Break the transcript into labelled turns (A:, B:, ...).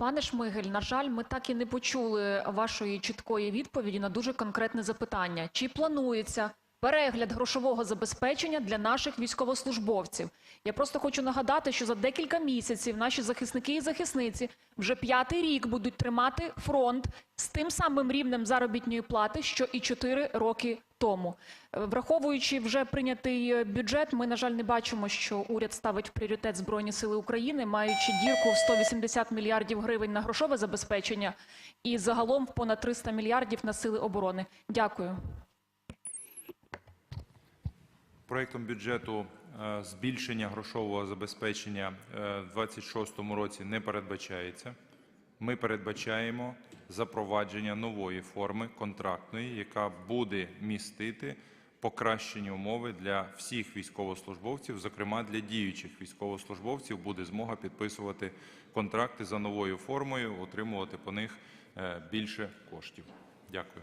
A: Пане Шмигель, на жаль, ми так і не почули вашої чіткої відповіді на дуже конкретне запитання. Чи планується перегляд грошового забезпечення для наших військовослужбовців? Я просто хочу нагадати, що за декілька місяців наші захисники і захисниці вже п'ятий рік будуть тримати фронт з тим самим рівнем заробітної плати, що і чотири роки тому. Е, Враховуючи вже прийнятий е, бюджет, ми, на жаль, не бачимо, що уряд ставить в пріоритет Збройні Сили України, маючи дірку в 180 мільярдів гривень на грошове забезпечення і загалом в понад 300 мільярдів на сили оборони. Дякую.
B: Проектом бюджету е, збільшення грошового забезпечення е, в 2026 році не передбачається. Ми передбачаємо запровадження нової форми контрактної, яка буде містити покращені умови для всіх військовослужбовців, зокрема для діючих військовослужбовців, буде змога підписувати контракти за новою формою, отримувати по них е, більше коштів. Дякую.